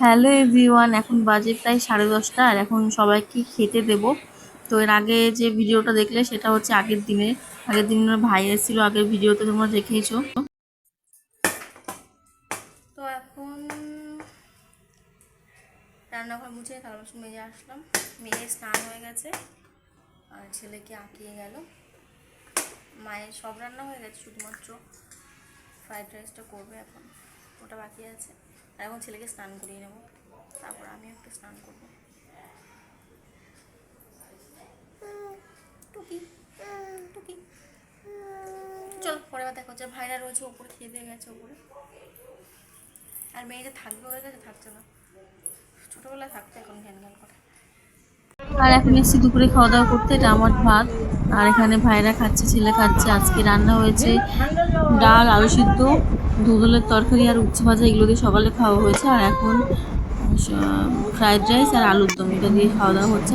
Hello everyone, এখন বাজে প্রায় সাড়ে দশটা আর এখন সবাইকে খেতে দেব। তো এর আগে যে ভিডিওটা দেখলে সেটা হচ্ছে আগের দিনে আগের দিনের ভাই এসেছিল, আগের ভিডিওতে তোমরা দেখেইছো। রান্নাঘর মুছে তারপর মেজে আসলাম। মেয়ে স্নান হয়ে গেছে আর ছেলেকে আঁকিয়ে গেল। মায়ের সব রান্না হয়ে গেছে, শুধুমাত্র ফ্রাইড রাইসটা করবে এখন। ওটা বাকি আছে। আর এখন ছেলেকে স্নান করিয়ে নেব। তারপর আমিও একটু স্নান করব। টুকি টুকি। চল পরে বার দেখা হচ্ছে। ভাইরা রয়েছে, ওপরে খেয়ে দিয়ে গেছে, ওপরে। আর মেয়েটা থাকবে, ওদের কাছে থাকছে না। ছোটোবেলায় থাকতো এখন ঘ্যান ঘ্যান করে। আর এখন এসেছি দুপুরে খাওয়া দাওয়া করতে এটা আমার ভাত। আর এখানে ভাইরা খাচ্ছে ছেলে খাচ্ছে আজকে রান্না হয়েছে ডাল আলু সিদ্ধ ধুদলের তরকারি আর উচ্ছে ভাজা এগুলো দিয়ে সকালে খাওয়া হয়েছে। আর এখন ফ্রাইড রাইস আর আলুর দম এটা দিয়ে খাওয়া দাওয়া হচ্ছে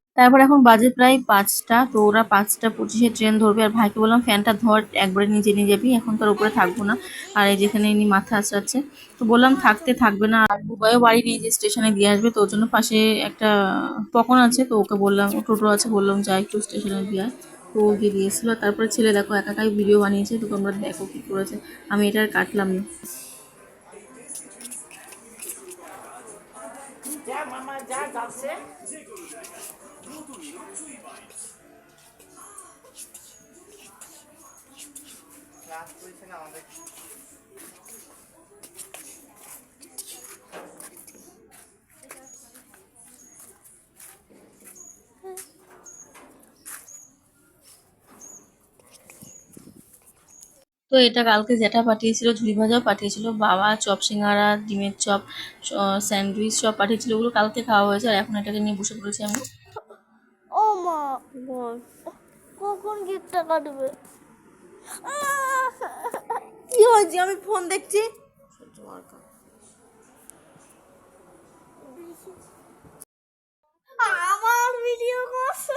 তারপর এখন বাজে প্রায় পাঁচটা, তো ওরা পাঁচটা পঁচিশে ট্রেন ধরবে। আর ভাইকে বললাম, ফ্যানটা ধর, একবারে নিচে নিয়ে যাবি এখন তার উপরে থাকব না। আর এই যেখানে ইনি মাথা আঁচড়াচ্ছে তো বললাম, থাকতে থাকবে না। আর বুবাইও বাড়ি নিয়ে যে স্টেশনে দিয়ে আসবে, তো ওর জন্য পাশে একটা পকন আছে, তো ওকে বললাম টোটো আছে, বললাম, যা একটু স্টেশনে দিয়ে তো ও গিয়ে দিয়েছিল তারপরে ছেলে দেখো, একাকাই ভিডিও বানিয়েছে, তো তোমরা দেখো কী করেছে। আমি এটা আর কাটলাম না। তো এটা কালকে যেটা পাঠিয়েছিল, ঝুড়ি ভাজাও পাঠিয়েছিল, বাবা চপ সিঙ্গারা, ডিমের চপ স্যান্ডউইচ সব পাঠিয়েছিল, ওগুলো কালকে খাওয়া হয়েছে আর এখন এটাকে নিয়ে বসে পড়েছি আমি। বল কখন গিফটটা কাটবে? কি হয়েছে? আমি ফোন দেখছি। আমার ভিডিও করছে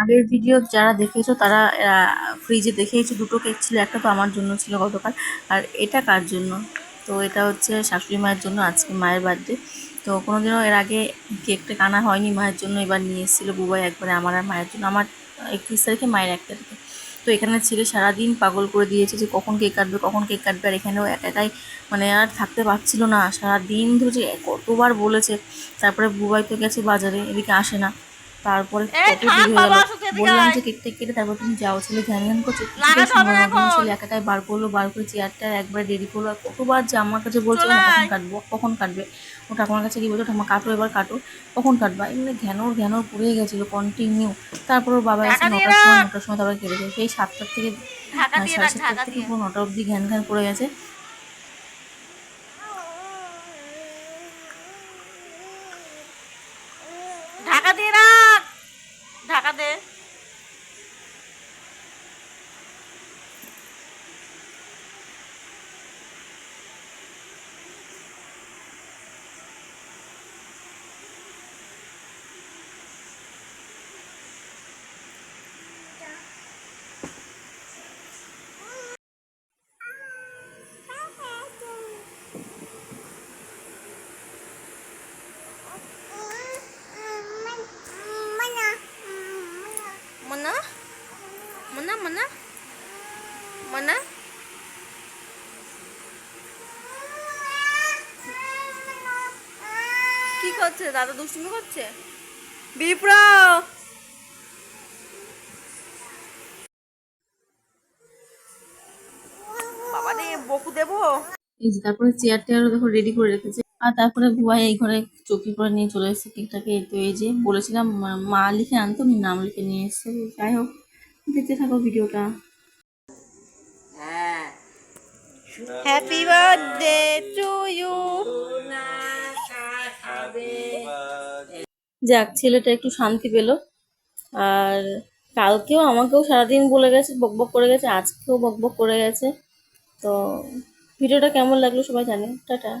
আগের ভিডিও যারা দেখেছ, তারা ফ্রিজে দেখেইছো, দুটো কেক ছিল, একটা তো আমার জন্য ছিল গতকাল। আর এটা কার জন্য? তো এটা হচ্ছে শাশুড়ি মায়ের জন্য, আজকে মায়ের বার্থডে তো কোনোদিনও এর আগে কেকটা কানা হয়নি, মায়ের জন্য এবার নিয়ে এসেছিল বুবাই একবারে আমার আর মায়ের জন্য। আমার একত্রিশ তারিখে মায়ের এক তারিখে তো এখানে ছেলে সারাদিন পাগল করে দিয়েছে যে কখন কেক কাটবে, কখন কেক কাটবে, আর এখানেও এক একাই মানে আর থাকতে পারছিল না। সারাদিন ধরে যে কতবার বলেছে, তারপরে বুবাই তো গেছে বাজারে, এদিকে আসে না। তারপরে বললাম যে কেক টেক কেটে তারপর তুমি যাও ছেলে ধ্যান করছে ছেলে একাটাই বার করল বার করে চেয়ারটা একবার দেরি করল আর কতবার যে আমার কাছে বলছে কখন কাটবো কখন কাটবে? ও ঠাকুমার কাছে কি বলছো ঠাকুমা কাটো এবার কাটো কখন কাটবা? এমনি ঘ্যানোর ঘ্যানোর পড়ে গেছিল কন্টিনিউ তারপর ওর বাবা এসে নটার সময় নটার সময় তারপর কেটেছে সেই সাতটার থেকে আহ, সাড়ে সাতটার থেকে পুরো নটা অবধি ঘ্যান ঘ্যান পড়ে গেছে। ঢাকা দিয়ে রাখ ঢাকা দে মনা কি করছে? দাদা দুষ্টুমি করছে? বিপ্রা! বাবা তারপরে চেয়ার টেয়ারও দেখো রেডি করে রেখেছে। আর তারপরে বুয়াই এই ঘরে চকি করে নিয়ে চলে এসেছে কেকটাকে। তো এই যে বলেছিলাম, মা লিখে আনতো নাম লিখে নিয়ে এসেছে। যাই হোক, দেখতে থাকো ভিডিওটা। হ্যাপি বার্থডে টু ইউ যাক, ছেলেটা একটু শান্তি পেল। আর কালকেও আমাকেও সারাদিন বলে গেছে বকবক করে গেছে, আজকেও বকবক করে গেছে। তো, ভিডিওটা কেমন লাগল সবাই জানে টাটা।